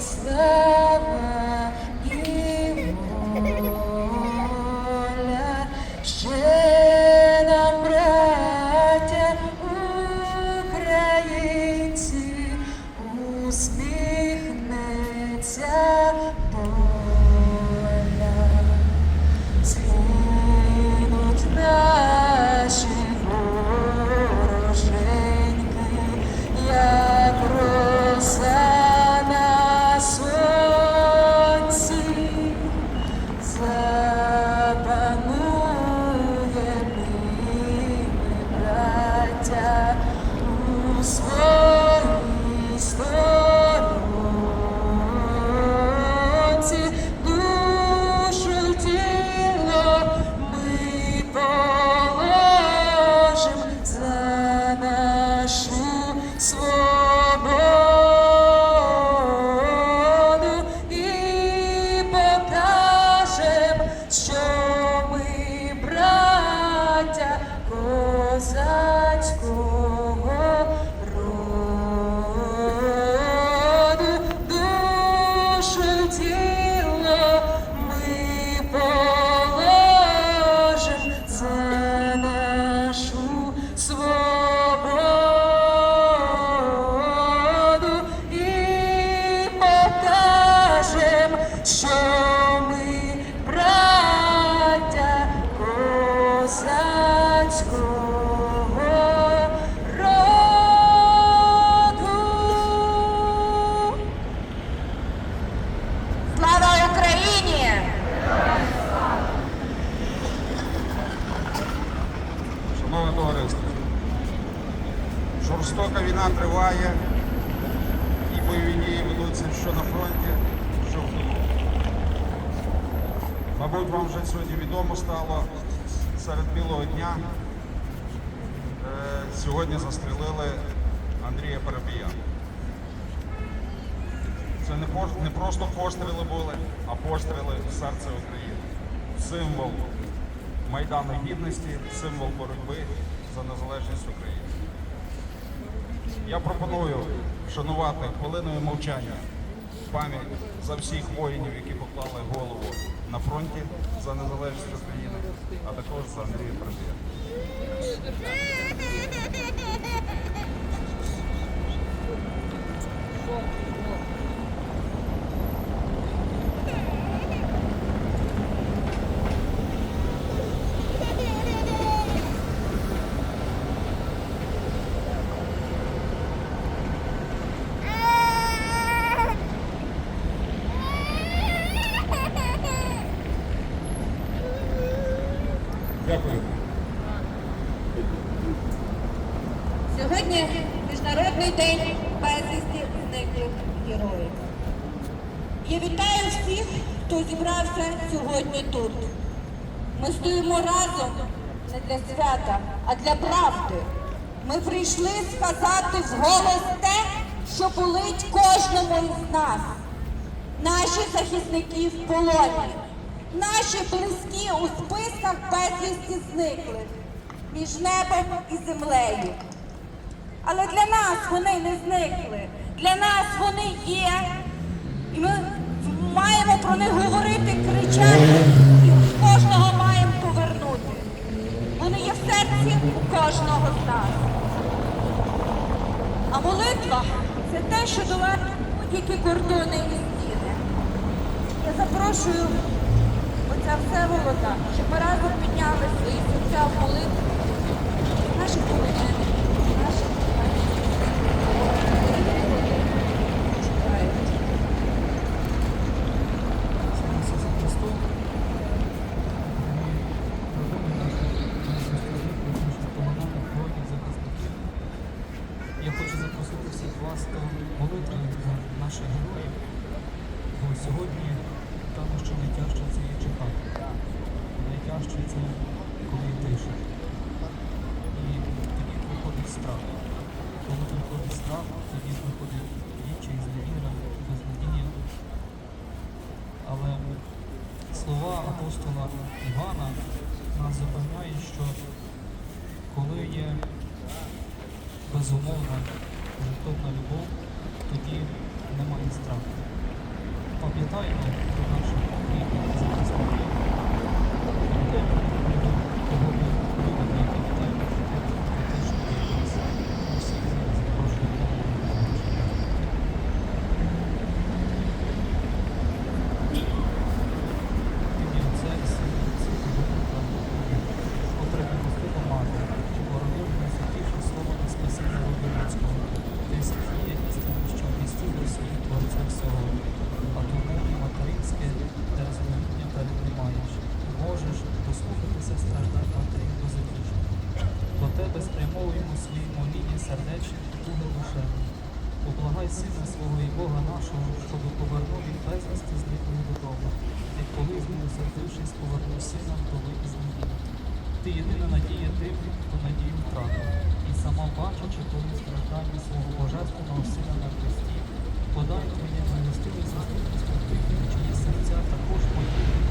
слава жорстока війна триває, і бойові дії ведуться що на фронті, що в тилу. Мабуть, вам вже сьогодні відомо стало серед білого дня. е, Сьогодні застрелили Андрія Парабія. Це не просто постріли були, а постріли в серце України. Символ Майдану Гідності, символ боротьби за незалежність України. Я пропоную вшанувати хвилиною мовчання пам'ять за всіх воїнів, які поклали голову на фронті за незалежність України, а також за Андрія Парабія. Дякую. Сьогодні Міжнародний день безвісті зниклих героїв. Я вітаю всіх, хто зібрався сьогодні тут. Ми стоїмо разом не для свята, а для правди. Ми прийшли сказати вголос те, що болить кожному із нас. Наші захисники в полоні, наші близькі у списках безвісті зниклих між небом і землею. Але для нас вони не зникли. Для нас вони є. І ми маємо про них говорити, кричати, і кожного маємо повернути. Вони є в серці у кожного з нас. А молитва це те, що долає будь-які кордони і стіни. Я запрошую отця Всеволода, щоб разом підняли свої серця в молитві наших полонених, наших чекають. Я хочу запросити всіх вас до молитви за наших героїв. Бо сьогодні тому, що найтяжче це є чекати. Найтяжче це коли тиша. І тоді приходить страх. Коли приходить страх, тоді приходить відчай, зневіра, безнадія. Але слова апостола Івана нас запевняють, що коли є безумовна жертовна любов, тоді немає страху. пам'ятаємо про нашу рідних захисників, пам'ятаємо про кого ми любимо і пам'ятаємо про те, що є нас. Усіх зараз запрошуємо до молитви. Ім'я Отця і Сина і Святого Духа. Амінь. О преблагослова Мати, боронив найсвятіше слово на спасіння роду людського. Ти є істина, що в Христі своїм Творця всього. А тому і материнське дерзновіння перед не маєш. Можеш послухатися матері до затішення. До тебе спрямовуємо свої моління сердечні і туги душевні. Облагай сина свого і Бога нашого, щоб повернув від безвісти зниклого додому, як коли змилосердившись, повернув сина вдови із неділі. Ти єдина надія тим, хто надію втратив, і сама бачачи коли страждання свого божественного сина на хресті, подай мені милостивий заступництво чиї серця також подібні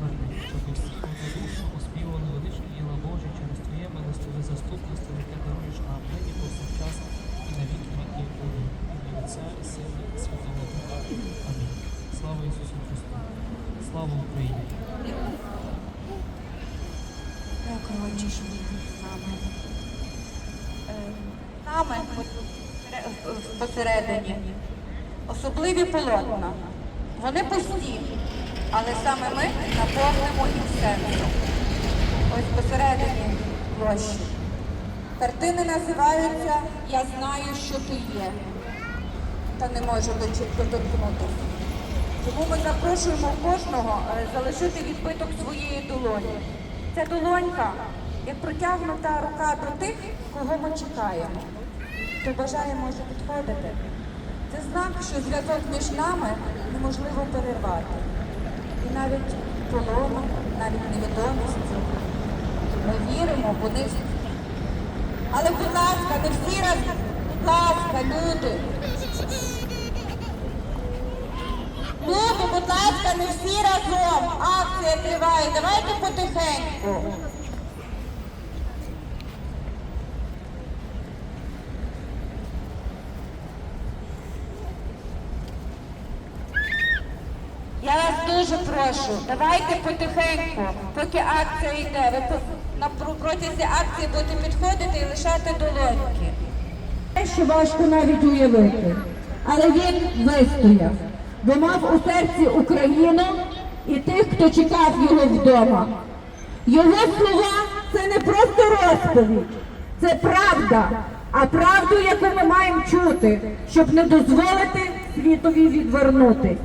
верни, щоб всі однодушно оспівали величні діла Божі через Твоє милостиве заступництво, яке даруєш нам нині повсякчас і на віки. Отця і Сина і Святого Духа. Амінь. Слава Ісусу Христу! Слава Україні! Дякую. Е, Нами посередині особливі полотна. Вони пусті, але саме ми наповнимо їх серцем. Ось посередині площі. Картини називаються Я знаю, що ти є. Та не можу дочі- доторкнутися. Тому ми запрошуємо кожного е, залишити відбиток своєї долоні. Ця долонька як протягнута рука до тих, кого ми чекаємо. Хто бажає, може підходити. Це знак, що зв'язок між нами неможливо перервати. І навіть полону, навіть невідомістю. Ми віримо, вони. Але, будь ласка, не всі раз, будь ласка, люди. Люди, будь ласка, не всі разом. Акція триває. Давайте потихеньку. Я вас дуже прошу, давайте потихеньку, поки акція йде. Ви на протязі акції будете підходити і лишати долоньки. Те, що важко навіть уявити. Але він вистояв, бо мав у серці Україну і тих, хто чекав його вдома. Його слова це не просто розповідь, це правда. А правду, яку ми маємо чути, щоб не дозволити світові відвернутись.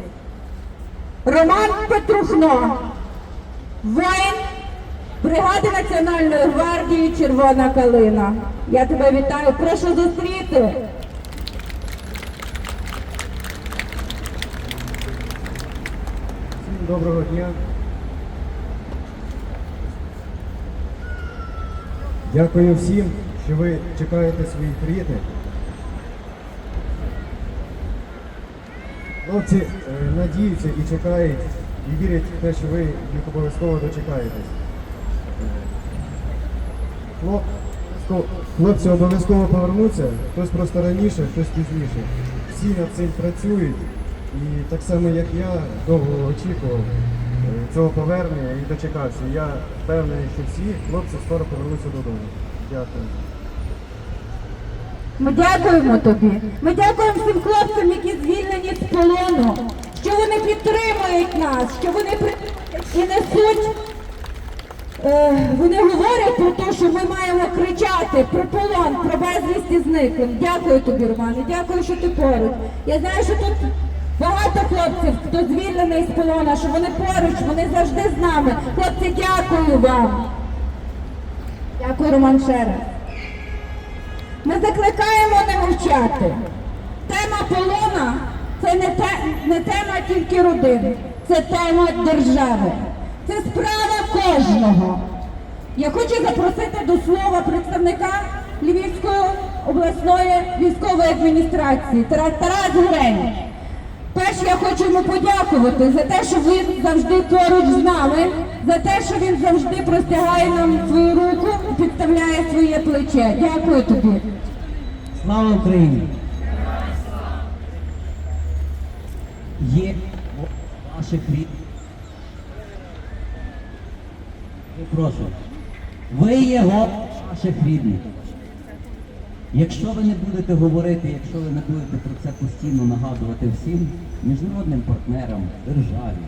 Роман Петрухно, воїн бригади Національної гвардії Червона калина. Я тебе вітаю, прошу зустріти. Всім доброго дня. Дякую всім, що ви чекаєте своїх рідних. Хлопці е, надіються і чекають, і вірять в те, що ви їх обов'язково дочекаєтесь. Хлоп, хлопці обов'язково повернуться, хтось просто раніше, хтось пізніше. Всі над цим працюють. І так само, як я довго очікував е, цього повернення і дочекався. Я впевнений, що всі хлопці скоро повернуться додому. Дякую. Ми дякуємо тобі. Ми дякуємо всім хлопцям, які звільнені з полону, що вони підтримують нас, що вони і несуть. Е, вони говорять про те, що ми маємо кричати про полон, про безвісті зниклим. Дякую тобі, Романе, дякую, що ти поруч. Я знаю, що тут Багато хлопців, хто звільнений з полона, що вони поруч, вони завжди з нами. Хлопці, дякую вам. Дякую, Роман раз. Ми закликаємо не мовчати. Тема полона це не, те, не тема тільки родини, це тема держави. Це справа кожного. Я хочу запросити до слова представника Львівської обласної військової адміністрації Тарас Тарас Грень. Перш я хочу йому подякувати за те, що він завжди поруч з нами, за те, що він завжди простягає нам свою руку і підставляє своє плече. Дякую тобі. Слава Україні! Є ваших рідних. Прошу. Ви є голос ваших рідних. Якщо ви не будете говорити, якщо ви не будете про це постійно нагадувати всім міжнародним партнерам, державі,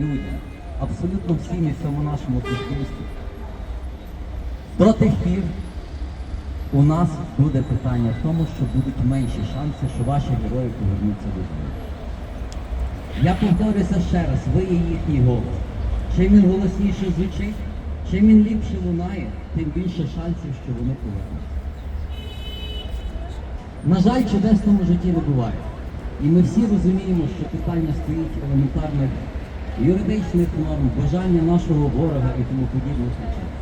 людям, абсолютно всім і всьому нашому суспільству, до тих пір у нас буде питання в тому, що будуть менші шанси, що ваші герої повернуться додому. Я повторюся ще раз, ви є їхній голос. Чим він голосніше звучить, чим він ліпше лунає, тим більше шансів, що вони повернуться. На жаль, чудес в тому житті не буває. І ми всі розуміємо, що питання стоїть елементарних юридичних норм, бажання нашого ворога і тому подібних речей.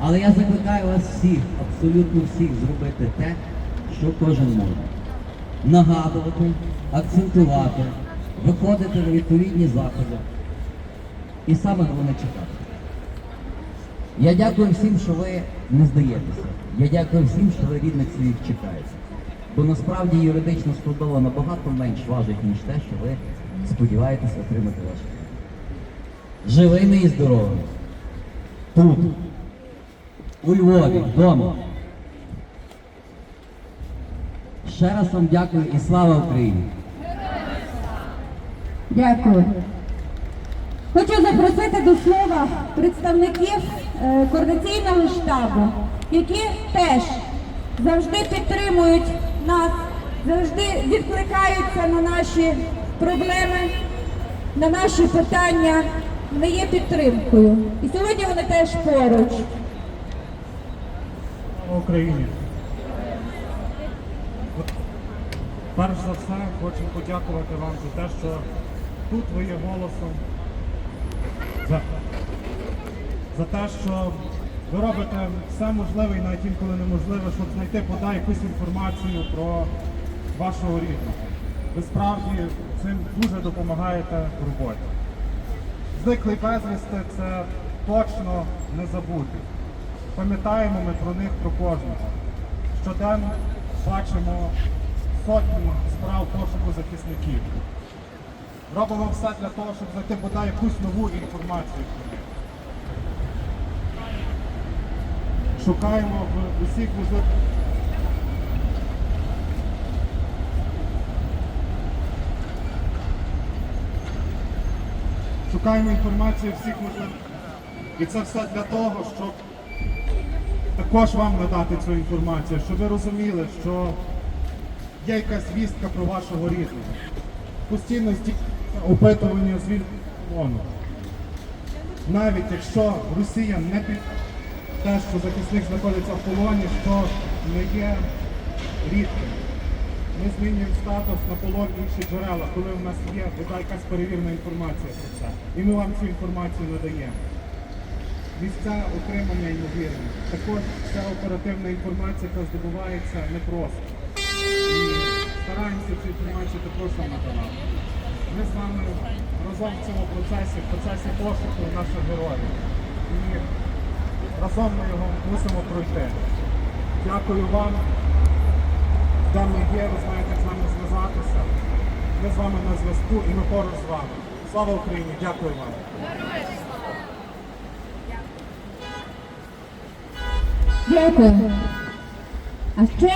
Але я закликаю вас всіх, абсолютно всіх, зробити те, що кожен може. Нагадувати, акцентувати, виходити на відповідні заходи. І саме головне чекати. Я дякую всім, що ви не здаєтеся. Я дякую всім, що ви рідних своїх чекаєте. Бо насправді юридична складова набагато менш важить, ніж те, що ви сподіваєтеся отримати ваше. Живими і здоровими. Тут у Львові, вдома. Ще раз вам дякую і слава Україні! Дякую. Хочу запросити до слова представників е, координаційного штабу, які теж завжди підтримують нас, завжди відкликаються на наші проблеми, на наші питання. Вони є підтримкою. І сьогодні вони теж поруч. Україні. Перш за все хочу подякувати вам за те, що тут ви є голосом, за, за те, що ви робите все можливе і навіть інколи неможливе, щоб знайти бодай якусь інформацію про вашого рідного. Ви справді цим дуже допомагаєте в роботі. Зниклий безвісти це точно не забути. Пам'ятаємо ми про них про кожного. Щоденно бачимо сотні справ пошуку захисників. Робимо все для того, щоб знайти бодай якусь нову інформацію. Шукаємо в усіх вузлах. Шукаємо інформацію всіх можливих. І це все для того, щоб також вам надати цю інформацію, щоб ви розуміли, що є якась звістка про вашого рідного. Постійно опитування звільненого. Навіть якщо Росія не під те, що захисник знаходиться в полоні, що не є рідким. Ми змінюємо статус на полон інші джерела, коли в нас є якась перевірена інформація про це. І ми вам цю інформацію надаємо. Місця утримання ймовірні. Також ця оперативна інформація, яка здобувається непросто. І стараємося цю інформацію також вам надавати. Ми з вами разом в цьому процесі, в процесі пошуку наших героїв. І разом ми його мусимо пройти. Дякую вам. Де ми є, ви знаєте, як з нами зв'язатися. Ми з вами на зв'язку і ми поруч з вами. Слава Україні! Дякую вам. Дякую. А ще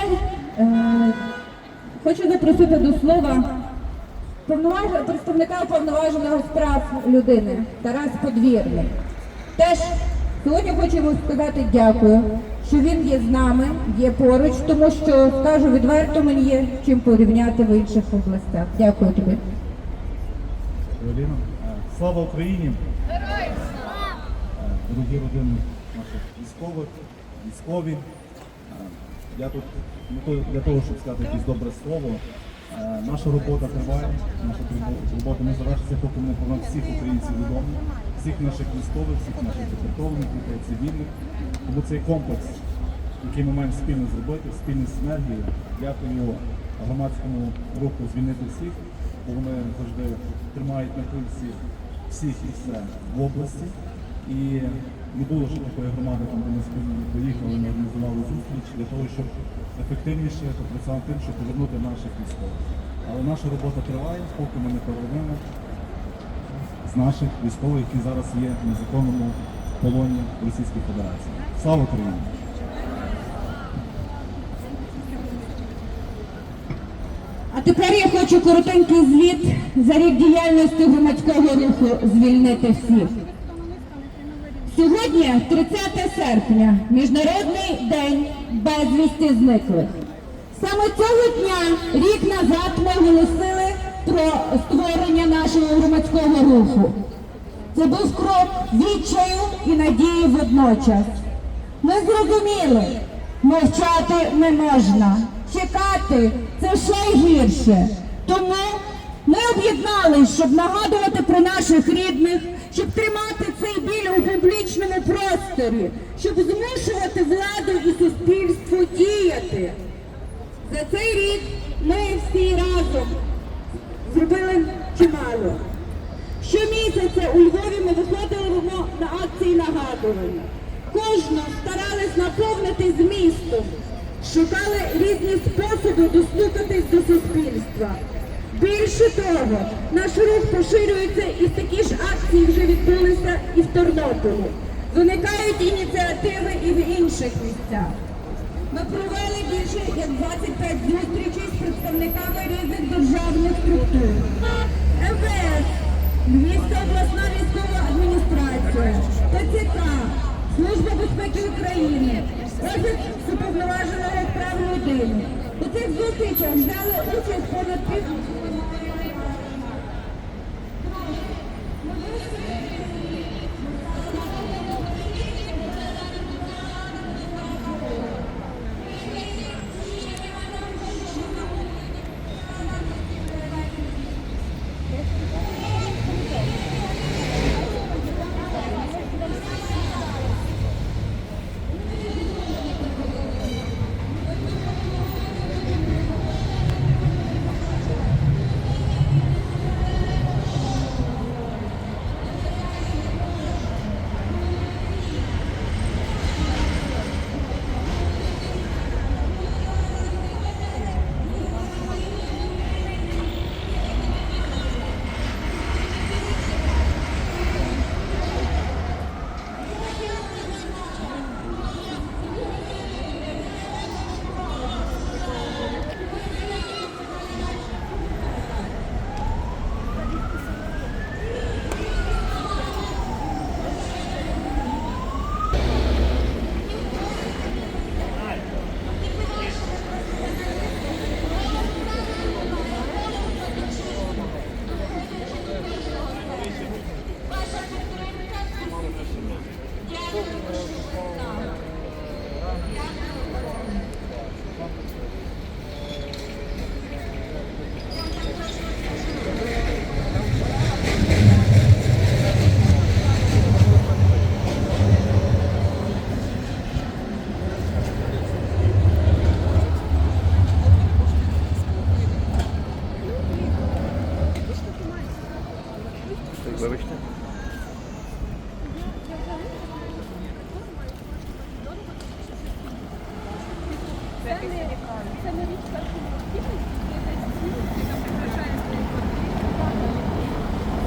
е, хочу запросити до слова повноваж- представника уповноваженого з прав людини Тарас Подвірний. Теж сьогодні хочу йому сказати дякую, що він є з нами, є поруч, тому що скажу відверто, мені є чим порівняти в інших областях. Дякую тобі. Е, Слава Україні! Дорогі родини наших військових, військові. Е, Я тут для того, щоб сказати якесь добре слово. Е, Наша робота триває, наша робота не завершиться, поки ми про всіх українців відомо, всіх наших військових, всіх наших депортованих дітей, цивільних. Тому цей комплекс, який ми маємо спільно зробити, спільну синергію. Дякую громадському руху звільнити всіх, бо вони завжди тримають на пульсі всіх і все в області. І не було ще такої громади, там де ми спільно поїхали, ми організували зустріч для того, щоб ефективніше попрацювати тим, щоб повернути наших військових. Але наша робота триває, поки ми не повернемо з наших військових, які зараз є в незаконному полоні в Російській Федерації. Слава Україні! А тепер я хочу коротенький звіт за рік діяльності громадського руху звільнити всіх. Сьогодні 30 серпня, Міжнародний день безвісті зниклих. Саме цього дня, рік назад, ми оголосили про створення нашого громадського руху. Це був крок відчаю і надії водночас. Ми зрозуміли, мовчати не можна, чекати це ще гірше. Тому ми об'єднались, щоб нагадувати про наших рідних, щоб тримати цей біль у публічному просторі, щоб змушувати владу і суспільство діяти. За цей рік ми всі разом зробили чимало. Щомісяця у Львові ми виходили на акції нагадування. Кожну старались наповнити змістом, шукали різні способи достукатись до суспільства. Більше того, наш рух поширюється і такі ж акції вже відбулися і в Тернополі. Виникають ініціативи і в інших місцях. Ми провели більше як 25 зустрічей з представниками різних державних структур. МВС, Львівська обласна військова адміністрація, ТЦК, Служба безпеки України, Офіс уповноваженого прав людини. У цих зустрічах взяли участь понад пів